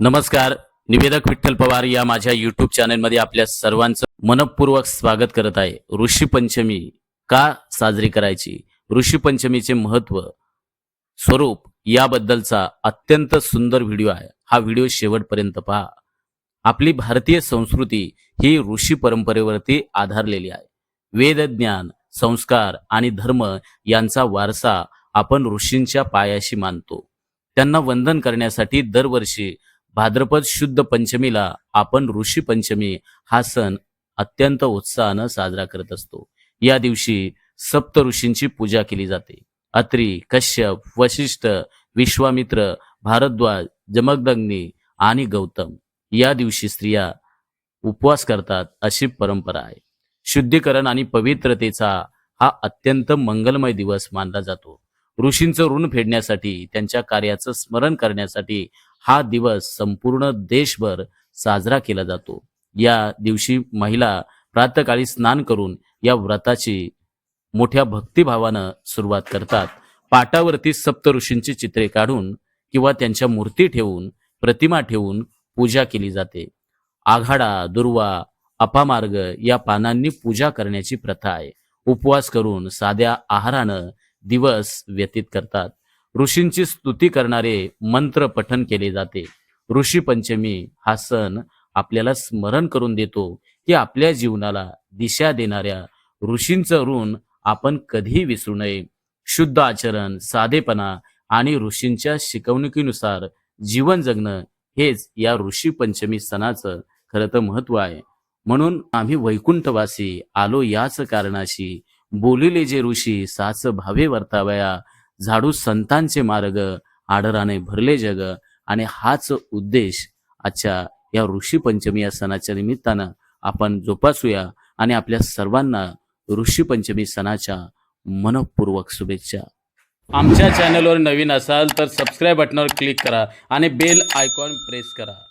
नमस्कार. निवेदक विठ्ठल पवार या माझ्या युट्यूब चॅनेलमध्ये आपल्या सर्वांचं मनपूर्वक स्वागत करत आहे. ऋषी पंचमी का साजरी करायची? ऋषी पंचमीचे महत्त्व स्वरूप याबद्दलचा अत्यंत सुंदर व्हिडिओ आहे. हा व्हिडिओ शेवटपर्यंत पहा. आपली भारतीय संस्कृती ही ऋषी परंपरेवरती आधारलेली आहे. वेद ज्ञान संस्कार आणि धर्म यांचा वारसा आपण ऋषींच्या पायाशी मानतो. त्यांना वंदन करण्यासाठी दरवर्षी भाद्रपद शुद्ध पंचमीला आपण ऋषी पंचमी हा सण अत्यंत उत्साहानं साजरा करत असतो. या दिवशी सप्त ऋषींची पूजा केली जाते. अत्री कश्यप वशिष्ठ विश्वामित्र भारद्वाज जमगदग्नी आणि गौतम या दिवशी स्त्रिया उपवास करतात अशी परंपरा आहे. शुद्धीकरण आणि पवित्रतेचा हा अत्यंत मंगलमय दिवस मानला जातो. ऋषींचं ऋण फेडण्यासाठी त्यांच्या कार्याचं स्मरण करण्यासाठी हा दिवस संपूर्ण देशभर साजरा केला जातो. या दिवशी महिला प्रातकाळी स्नान करून या व्रताची मोठ्या भक्तिभावानं सुरुवात करतात. पाटावरती सप्त ऋषींची चित्रे काढून किंवा त्यांच्या मूर्ती ठेवून प्रतिमा ठेवून पूजा केली जाते. आघाडा दुर्वा अपामार्ग या पानांनी पूजा करण्याची प्रथा आहे. उपवास करून साध्या आहारानं दिवस व्यतीत करतात. ऋषींची स्तुती करणारे मंत्र पठन केले जाते. ऋषी पंचमी हा सण आपल्याला स्मरण करून देतो की आपल्या जीवनाला दिशा देणाऱ्या ऋषींचं ऋण आपण कधीही विसरू नये. शुद्ध आचरण साधेपणा आणि ऋषींच्या शिकवणुकीनुसार जीवन जगणं हेच या ऋषी पंचमी सणाचं खरं तर महत्त्व आहे. म्हणून आम्ही वैकुंठवासी आलो याच कारणाशी. बोलिले जे ऋषी साच भावे वर्तावया झाडू संतांचे मार्ग आडराने भरले जग. आणि हाच उद्देश आजच्या या ऋषी पंचमी या सणाच्या निमित्तानं आपण जोपासूया. आणि आपल्या सर्वांना ऋषीपंचमी सणाच्या मनपूर्वक शुभेच्छा. आमच्या चॅनलवर नवीन असाल तर सबस्क्राईब बटनावर क्लिक करा आणि बेल आयकॉन प्रेस करा.